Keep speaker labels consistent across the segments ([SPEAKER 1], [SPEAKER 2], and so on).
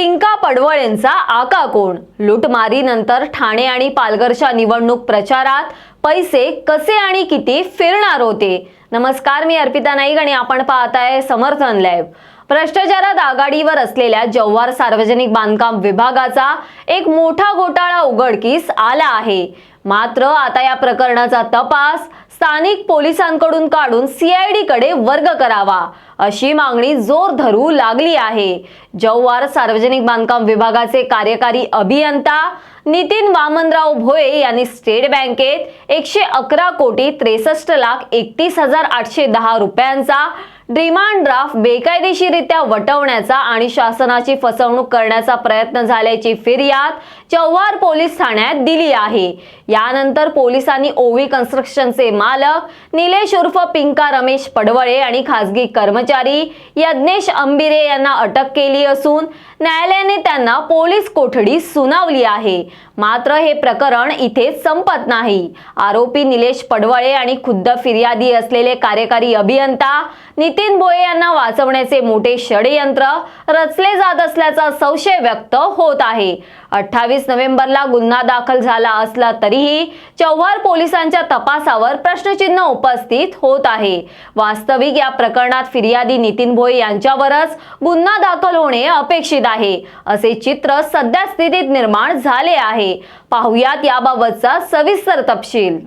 [SPEAKER 1] टिंका पडवळेंचा आका कोण? लुटमारीनंतर ठाणे आणि पालघरच्या निवडणूक प्रचारात पैसे कसे आणि किती फिरणार होते? नमस्कार मी अर्पिता नाईक आणि आपण पाहताय समर्थन लाईव्ह. भ्रष्टाचारात आघाडीवर असलेल्या जव्हार सार्वजनिक बांधकाम विभागाचा एक मोठा घोटाळा उघडकीस आला आहे. मात्र आता या प्रकरणाचा तपास स्थानिक पोलिसांकडून काढून सीआयडी कडे वर्ग करावा अशी मागणी जोर धरू लागली आहे. जव्हार सार्वजनिक बांधकाम विभागाचे कार्यकारी अभियंता नितीन वामनराव भोये यांनी स्टेट बँकेत एकशे अकरा कोटी त्रेसष्ट लाख एकतीस हजार आठशे दहा रुपयांचा डिमांड ड्राफ्ट बेकायदेशीरित्या वटवण्याचा आणि शासनाची फसवणूक करण्याचा प्रयत्न झाल्याची फिर्याद चव्हार पोलीस ठाण्यात दिली आहे. यानंतर पोलिसांनी ओवी कन्स्ट्रक्शनचे मालक निलेश उर्फ पिंका रमेश पडवळे आणि खासगी कर्मचारी यज्ञेश अंबिरे यांना अटक केली असून न्यायालयाने त्यांना पोलीस कोठडी सुनावली आहे. मात्र हे प्रकरण इथे संपत नाही. आरोपी निलेश पडवळे आणि खुद्द फिर्यादी असलेले कार्यकारी अभियंता नितीन नितीन भोये यांना वाचवण्याचे मोठे षडयंत्र रचले जात असल्याचा संशय व्यक्त होत आहे. अठ्ठावीस नोव्हेंबरला गुन्हा दाखल झाला असला तरीही चव्हार पोलिसांच्या तपासावर प्रश्नचिन्ह उपस्थित होत आहे. वास्तविक या प्रकरणात फिर्यादी नितीन भोये यांच्यावरच गुन्हा दाखल होणे अपेक्षित आहे. असे चित्र सध्या स्थितीत निर्माण झाले आहे. पाहुयात याबाबतचा सविस्तर तपशील.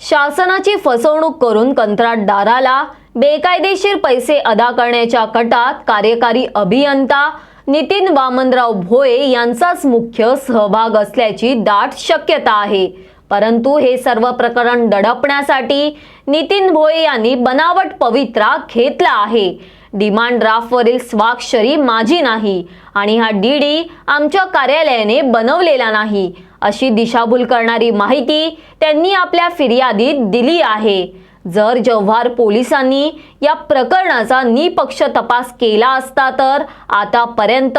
[SPEAKER 1] शासनाची फसवणूक करून कंत्राटदाराला बेकायदेशीर पैसे अदा करण्याच्या कटात कार्यकारी अभियंता नितीन वामनराव भोये यांचाच मुख्य सहभाग असल्याची दाट शक्यता आहे. परंतु हे सर्व प्रकरण दडपण्यासाठी नितीन भोये यांनी बनावट पवित्रा घेतला आहे. डिमांड ड्राफ्टवरील स्वाक्षरी माझी नाही आणि हा डी डी आमच्या कार्यालयाने बनवलेला नाही अशी दिशाभूल करणारी माहिती त्यांनी आपल्या फिर्यादीत दिली आहे. जर जव्हार पोलिसांनी या प्रकरणाचा निपक्ष तपास केला असता तर आतापर्यंत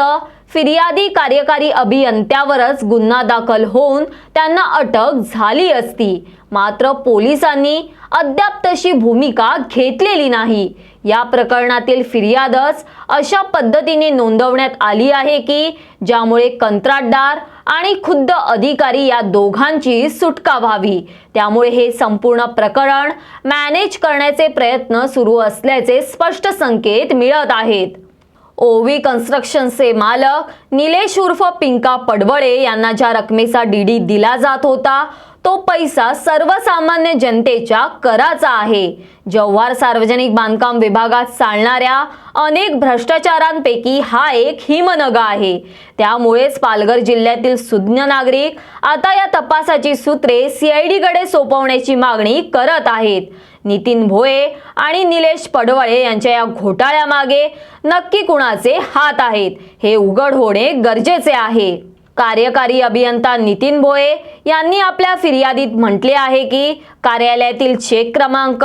[SPEAKER 1] फिर्यादी कार्यकारी अभियंत्यावरच गुन्हा दाखल होऊन त्यांना अटक झाली असती. मात्र पोलिसांनी अद्याप तशी भूमिका घेतलेली नाही. या प्रकरणातील फिर्यादच अशा पद्धतीने नोंदवण्यात आली आहे की ज्यामुळे कंत्राटदार आणि खुद्द अधिकारी या दोघांची सुटका व्हावी त्यामुळे हे संपूर्ण प्रकरण मॅनेज करण्याचे प्रयत्न सुरू असल्याचे स्पष्ट संकेत मिळत आहेत. ओवी कन्स्ट्रक्शनचे मालक निलेश उर्फ पिंका पडवळे यांना ज्या रकमेचा डीडी दिला जात होता तो पैसा सर्वसामान्य जनतेच्या कराचा आहे. जव्हार सार्वजनिक बांधकाम विभागात चालणाऱ्या अनेक भ्रष्टाचारांपैकी हा एक हिमनग आहे. त्यामुळेच पालघर जिल्ह्यातील सुज्ञ नागरिक आता या तपासाची सूत्रे सीआयडीकडे सोपवण्याची मागणी करत आहेत. नितीन भोये आणि निलेश पडवळे यांच्या या घोटाळ्यामागे नक्की कुणाचे हात आहेत हे उघड होणे गरजेचे आहे. कार्यकारी अभियंता नितीन भोये यांनी आपल्या फिर्यादीत म्हटले आहे की कार्यालयातील चेक क्रमांक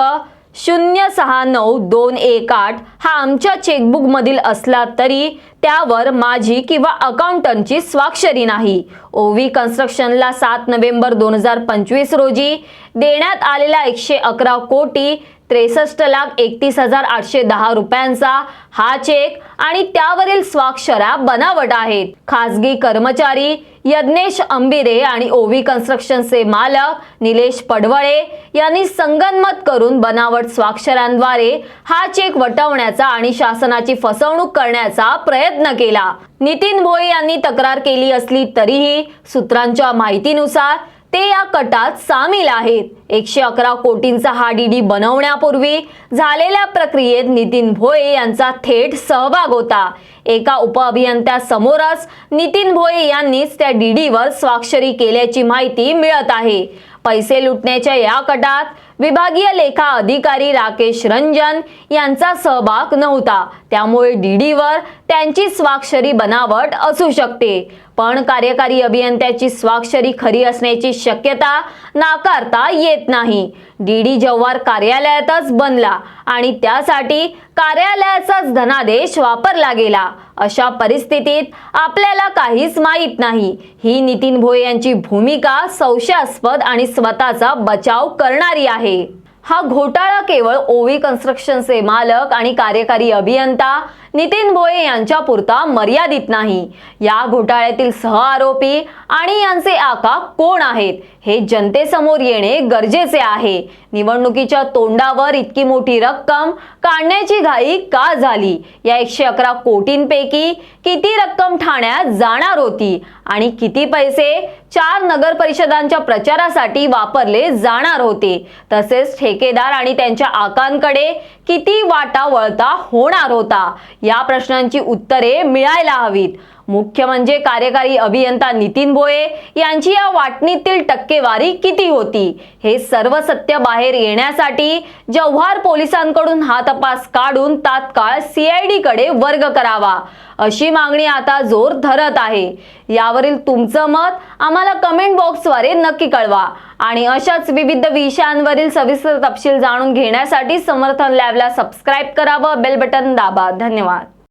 [SPEAKER 1] शून्य सहा नऊ दोन एक आठ हा आमच्या चेकबुकमधील असला तरी त्यावर माझी किंवा अकाउंटंटची स्वाक्षरी नाही. ओवी कन्स्ट्रक्शनला सात नोव्हेंबर दोन हजार पंचवीस रोजी देण्यात आलेला एकशे अकरा कोटी त्रेसष्ट लाख एकतीस हजार आठशे दहा रुपयांचा हा चेक आणि त्यावरील स्वाक्षऱ्या बनावट आहेत. खासगी कर्मचारी यज्ञेश अंबिरे आणि ओवी कन्स्ट्रक्शनचे मालक निलेश पडवळे यांनी संगनमत करून बनावट स्वाक्षरांद्वारे हा चेक वटवण्याचा आणि शासनाची फसवणूक करण्याचा प्रयत्न केला. नितीन भोये यांनी तक्रार केली असली तरीही सूत्रांच्या माहितीनुसार ते या कटात सामील आहेत. एकशे अकरा कोटींचा हा डीडी बनवण्यापूर्वी झालेल्या प्रक्रियेत नितीन भोये यांचा थेट सहभाग होता. एका उपअभियंत्यासमोरच नितीन भोये यांनीच त्या डीडीवर स्वाक्षरी केल्याची माहिती मिळत आहे. पैसे लुटण्याच्या या कटात विभागीय लेखा अधिकारी राकेश रंजन यांचा सहभाग नव्हता. त्यामुळे डीडीवर त्यांची स्वाक्षरी बनावट असू शकते. पण कार्यकारी अभियंत्याची स्वाक्षरी खरी असण्याची शक्यता नाकारता येत नाही. डीडी जव्हार कार्यालयातच बनला आणि त्यासाठी कार्यालयाचाच धनादेश वापरला गेला. अशा परिस्थितीत आपल्याला काहीच माहीत नाही. ही नितीन भोये यांची भूमिका संशयास्पद आणि स्वतःचा बचाव करणारी आहे. हा घोटाळा केवळ ओवी कन्स्ट्रक्शनचे मालक आणि कार्यकारी अभियंता नितीन भोये यांच्यापुरता मर्यादित नाही. या घोटाळ्यातील सह आरोपी आणि यांचे आका कोण आहेत हे जनतेसमोर येणे गरजेचे आहे. निवडणुकीच्या तोंडावर इतकी मोठी रक्कम काढण्याची घाई का झाली? या एकशे अकरा कोटींपैकी किती रक्कम ठाण्यात जाणार होती आणि किती पैसे चार नगर परिषदांच्या प्रचारासाठी वापरले जाणार होते? तसेच ठेकेदार आणि त्यांच्या आकांकडे किती वाटा वळता होणार होता? या प्रश्नांची उत्तरे मिळायला हवीत. मुख्य म्हणजे कार्यकारी अभियंता नितीन भोये यांची या वाटणीतील टक्केवारी किती होती? हे सर्व सत्य बाहेर येण्यासाठी जव्हार पोलिसांकडून हा तपास काढून तात्काळ सीआयडी कडे वर्ग करावा. अशी मागणी आता जोर धरत आहे. यावरील तुमचं मत आम्हाला कमेंट बॉक्सद्वारे नक्की कळवा. आणि अशाच विविध विषयांवरील सविस्तर तपशील जाणून घेण्यासाठी समर्थन लॅबला सबस्क्राईब करावं बेल बटन दाबा. धन्यवाद.